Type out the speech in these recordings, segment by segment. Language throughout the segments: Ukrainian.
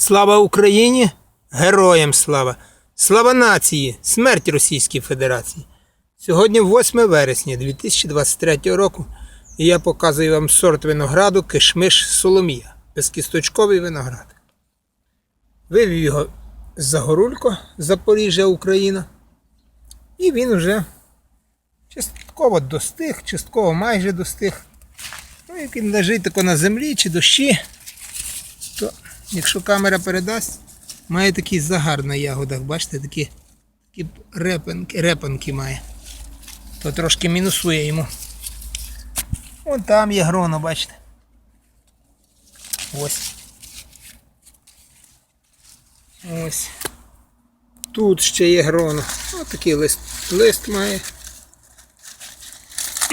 Слава Україні! Героям слава! Слава нації! Смерть Російській Федерації! Сьогодні 8 вересня 2023 року і я показую вам сорт винограду Кишмиш Соломія. Безкісточковий виноград. Вивів його з Загорулько, Запоріжжя, Україна. І він вже частково достиг, частково майже достиг. Ну, як він лежить тако на землі чи дощі, то якщо камера передасть, має такий загар на ягодах, бачите, такі, такі репанки, репанки має. То трошки мінусує йому. Вон там є гроно, бачите. Ось. Ось. Тут ще є гроно. Ось такий лист, лист має.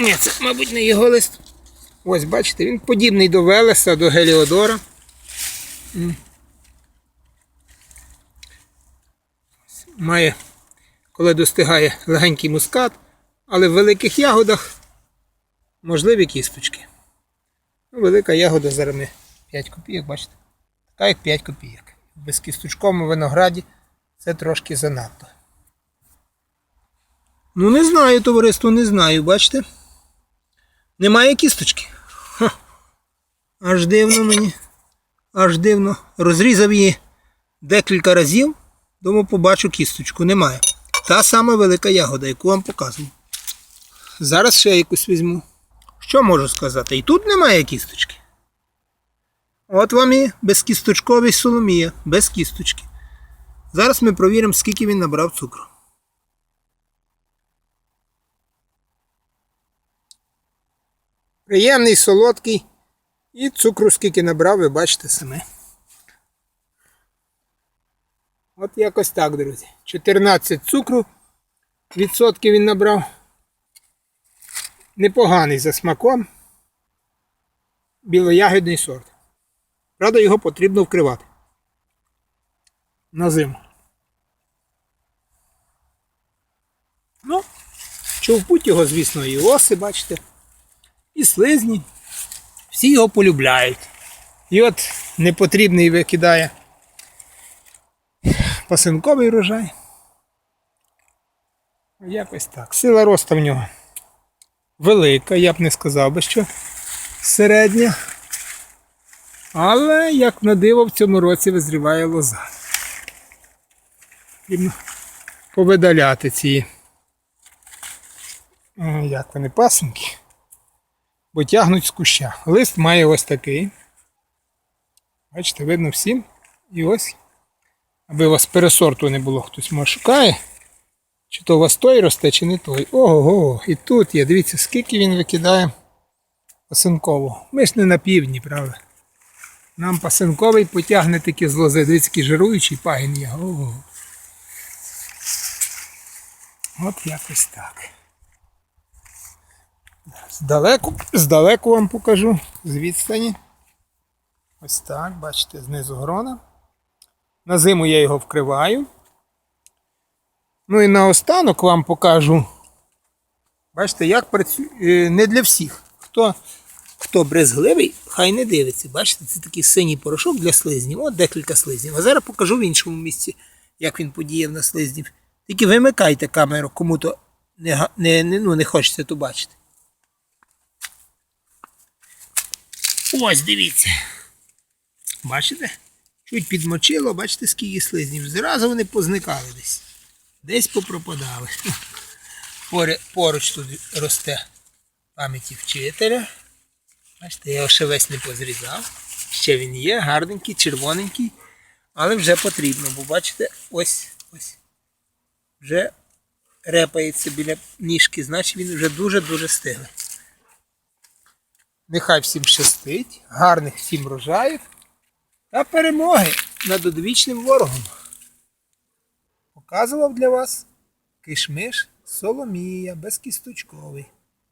Ні, це, мабуть, не його лист. Ось, бачите, він подібний до Велеса, до Геліодора. Має, коли достигає легенький мускат, але в великих ягодах можливі кісточки. Ну, велика ягода зараз ми 5 копійок, бачите? Така як 5 копійок. В безкісточковому винограді це трошки занадто. Ну, не знаю, товариство, не знаю, бачите? Немає кісточки. Ха. Аж дивно мені. Аж дивно. Розрізав її декілька разів, тому побачу кісточку. Немає. Та сама велика ягода, яку вам показував. Зараз ще якусь візьму. Що можу сказати? І тут немає кісточки. От вам і безкісточковий соломія, без кісточки. Зараз ми провіримо, скільки він набрав цукру. Приємний, солодкий. І цукру скільки набрав, ви бачите самі. От якось так, друзі. 14 цукру відсотків він набрав. Непоганий за смаком. Білоягідний сорт. Правда, його потрібно вкривати. На зиму. Ну, човпуть його, звісно, і оси, бачите і слизні. Всі його полюбляють. І от непотрібний викидає пасинковий врожай. Якось так. Сила росту в нього велика, я б не сказав би, що середня. Але, як на диво, в цьому році визріває лоза. Потрібно повидаляти ці. е, Як вони пасинки бо тягнуть з куща. Лист має ось такий. Бачите, видно всім. І ось, аби у вас пересорту не було, хтось може шукає. Чи то у вас той росте, чи не той. Ого, і тут є. Дивіться, скільки він викидає пасинкового. Ми ж не на півдні, правда? Нам пасинковий потягне такі з лози. Дивіться, який жируючий пагін є. Ого. От якось так. Здалеку, здалеку вам покажу, з відстані. Ось так, бачите, знизу грона. На зиму я його вкриваю. Ну і наостанок вам покажу. Бачите, як працює. Не для всіх. Хто хто брезгливий, хай не дивиться. Бачите, це такий синій порошок для слизнів. От декілька слизнів. А зараз покажу в іншому місці, як він подіяв на слизнів. Тільки вимикайте камеру, кому-то не, не, не, ну, не хочеться то бачити. Ось, дивіться. Бачите? Чуть підмочило, бачите, скільки слизнів. Зразу вони позникали десь. Десь попропадали. Поруч тут росте пам'яті вчителя. Бачите, я його ще весь не позрізав. Ще він є, гарненький, червоненький. Але вже потрібно, бо бачите, ось ось. Вже репається біля ніжки, значить він вже дуже-дуже стиглий. Нехай всім щастить, гарних всім врожаїв та перемоги над одвічним ворогом. Показував для вас кишмиш Соломія безкісточковий.